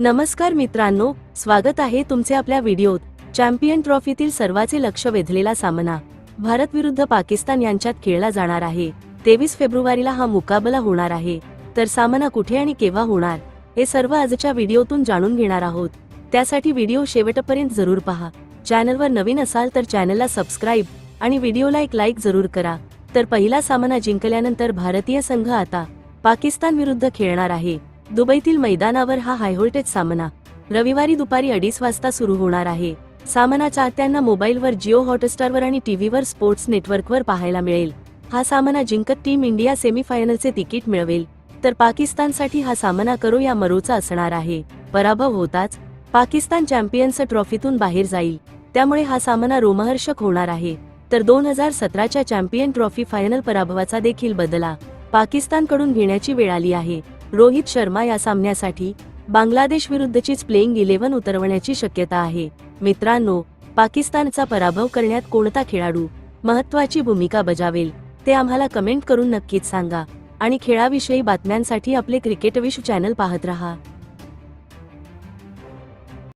नमस्कार मित्रांनो स्वागत आहे तुमचे आपल्या व्हिडिओत. चॅम्पियन ट्रॉफीतील सर्वाचे लक्ष वेधलेला सामना. भारत विरुद्ध पाकिस्तान यांच्यात खेळला जाणार आहे. तेवीस फेब्रुवारीला हा मुकाबला होणार आहे. तर सामना कुठे आणि केव्हा होणार हे सर्व आजच्या व्हिडिओतून जाणून घेणार आहोत. त्यासाठी व्हिडिओ शेवटपर्यंत जरूर पहा. चॅनलवर नवीन असाल तर चॅनलला सबस्क्राईब आणि व्हिडिओला एक लाईक जरूर करा. तर पहिला सामना जिंकल्यानंतर भारतीय संघ आता पाकिस्तान विरुद्ध खेळणार आहे. दुबईतील मैदानावर हा हायव्होल्टेज सामना. रविवारी दुपारी अडीच वाजता सुरू होणार आहे. सामना चाहत्यांना मोबाईलवर जिओ हॉटस्टारवर आणि टीव्हीवर स्पोर्ट्स नेटवर्कवर पाहायला मिळेल. हा सामना जिंकत टीम इंडिया सेमीफायनलचे तिकीट मिळवेल. तर पाकिस्तानसाठी हा सामना करो या मरोचा असणार आहे. पराभव होताच पाकिस्तान चॅम्पियन्स ट्रॉफीतून बाहेर जाईल. त्यामुळे हा सामना रोमहर्षक होणार आहे. तर दोन हजार सतराच्या चॅम्पियन ट्रॉफी फायनल पराभवाचा देखील बदला. पाकिस्तानकडून घेण्याची वेळ आली आहे. रोहित शर्मा या सामन्यासाठी बांगलादेश विरुद्धचीच प्लेइंग इलेव्हन उतरवण्याची शक्यता आहे. मित्रांनो पाकिस्तानचा पराभव करण्यात कोणता खेळाडू महत्वाची भूमिका बजावेल ते आम्हाला कमेंट करून नक्कीच सांगा. आणि खेळाविषयी बातम्यांसाठी आपले क्रिकेट विश्व चॅनल पाहत रहा.